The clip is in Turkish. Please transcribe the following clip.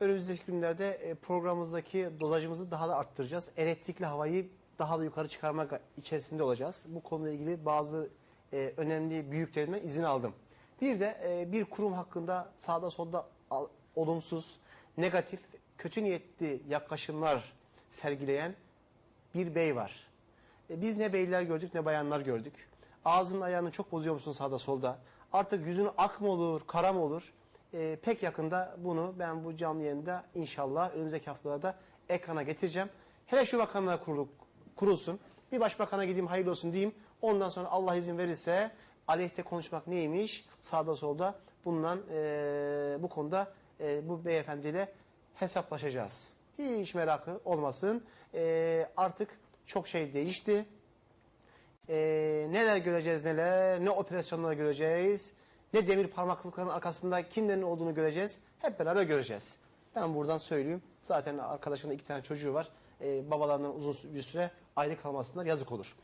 Önümüzdeki günlerde e, programımızdaki dozajımızı daha da arttıracağız. Elektrikli havayı daha da yukarı çıkarmak içerisinde olacağız. Bu konuyla ilgili bazı e, önemli büyüklerinden izin aldım. Bir de e, bir kurum hakkında sağda solda al- olumsuz, negatif, kötü niyetli yaklaşımlar sergileyen bir bey var. Biz ne beyler gördük ne bayanlar gördük. Ağzının ayağını çok bozuyor musun sağda solda? Artık yüzün ak mı olur, kara mı olur? E, pek yakında bunu ben bu canlı yayında inşallah önümüzdeki haftalarda ekrana getireceğim. Hele şu bakanlığa kurulu- kurulsun. Bir başbakana gideyim hayırlı olsun diyeyim. Ondan sonra Allah izin verirse aleyhte konuşmak neymiş? Sağda solda bundan e, bu konuda e, bu beyefendiyle hesaplaşacağız. Hiç merakı olmasın. E, artık çok şey değişti. E, neler göreceğiz neler, ne operasyonlar göreceğiz, ne demir parmaklıkların arkasında kimlerin olduğunu göreceğiz. Hep beraber göreceğiz. Ben buradan söyleyeyim. Zaten arkadaşının iki tane çocuğu var. E, babalarından uzun bir süre ayrı kalmasınlar yazık olur.